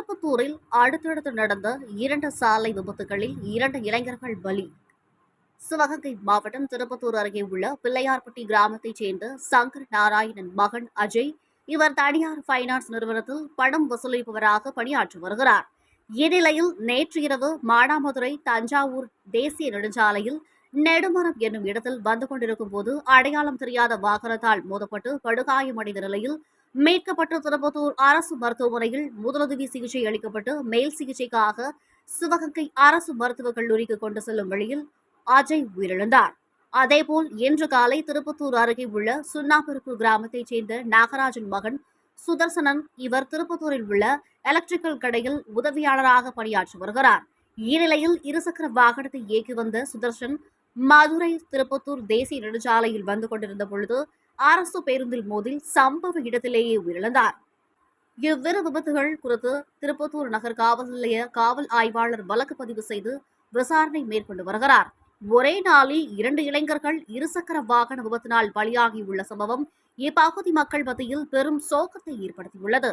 திருப்பத்தூரில் அடுத்தடுத்து நடந்த இரண்டு சாலை விபத்துகளில் இரண்டு இளைஞர்கள் பலி. சிவகங்கை மாவட்டம் திருப்பத்தூர் அருகே உள்ள பிள்ளையார்பட்டி கிராமத்தைச் சேர்ந்த சங்கர் நாராயணன் மகன் அஜய் இவர் தனியார் ஃபைனான்ஸ் நிறுவனத்தில் பணம் வசூலிப்பவராக பணியாற்றி வருகிறார். இந்நிலையில் நேற்று இரவு மானாமதுரை தஞ்சாவூர் தேசிய நெடுஞ்சாலையில் நெடுமரம் என்னும் இடத்தில் வந்து கொண்டிருக்கும் போது அடையாளம் தெரியாத வாகனத்தால் மோதப்பட்டு படுகாயமடைந்த நிலையில் மீட்கப்பட்டு திருப்பத்தூர் அரசு மருத்துவமனையில் முதலுதவி சிகிச்சை அளிக்கப்பட்டு மேல் சிகிச்சைக்காக சிவகங்கை அரசு மருத்துவக் கல்லூரிக்கு கொண்டு செல்லும் வழியில் அஜய் உயிரிழந்தார். அதேபோல் இன்று காலை திருப்பத்தூர் அருகே உள்ள சுண்ணாப்பருப்பு கிராமத்தைச் சேர்ந்த நாகராஜன் மகன் சுதர்சனன் இவர் திருப்பத்தூரில் உள்ள எலக்ட்ரிக்கல் கடையில் உதவியாளராக பணியாற்றி வருகிறார். இந்நிலையில் இருசக்கர வாகனத்தை இயக்கி வந்த சுதர்சன் மதுரை திருப்பத்தூர் தேசிய நெடுஞ்சாலையில் வந்து கொண்டிருந்த பொழுது அரசு பேருந்தில் மோதி சம்பவ இடத்திலேயே உயிரிழந்தார். இவ்விரு விபத்துகள் குறித்து திருப்பத்தூர் நகர் காவல் நிலைய காவல் ஆய்வாளர் வழக்கு பதிவு செய்து விசாரணை மேற்கொண்டு வருகிறார். ஒரே நாளில் இரண்டு இளைஞர்கள் இருசக்கர வாகன விபத்தினால் பலியாகியுள்ள சம்பவம் இப்பகுதி மக்கள் மத்தியில் பெரும் சோகத்தை ஏற்படுத்தியுள்ளது.